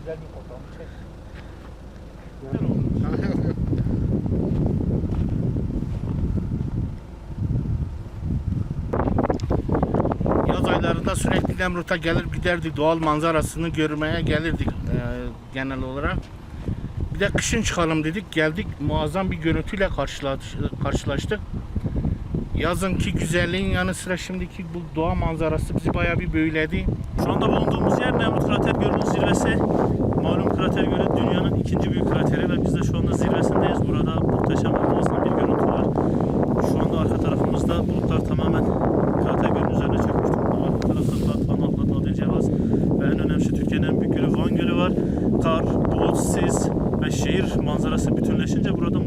güzel bir fotoğraf çek. Yaz aylarında sürekli Nemrut'a gelir giderdik. Doğal manzarasını görmeye gelirdik e, genel olarak. Bir de kışın çıkalım dedik. Geldik muazzam bir görüntüyle karşılaş- karşılaştık. Yazınki güzelliğin yanı sıra şimdiki bu doğa manzarası bizi bayağı bir büyüledi. Şu anda bulunduğumuz yer Nemrut önemlisi Türkiye'nin en büyük gölü Van Gölü var. Kar, bulut, sis ve şehir manzarası bütünleşince burada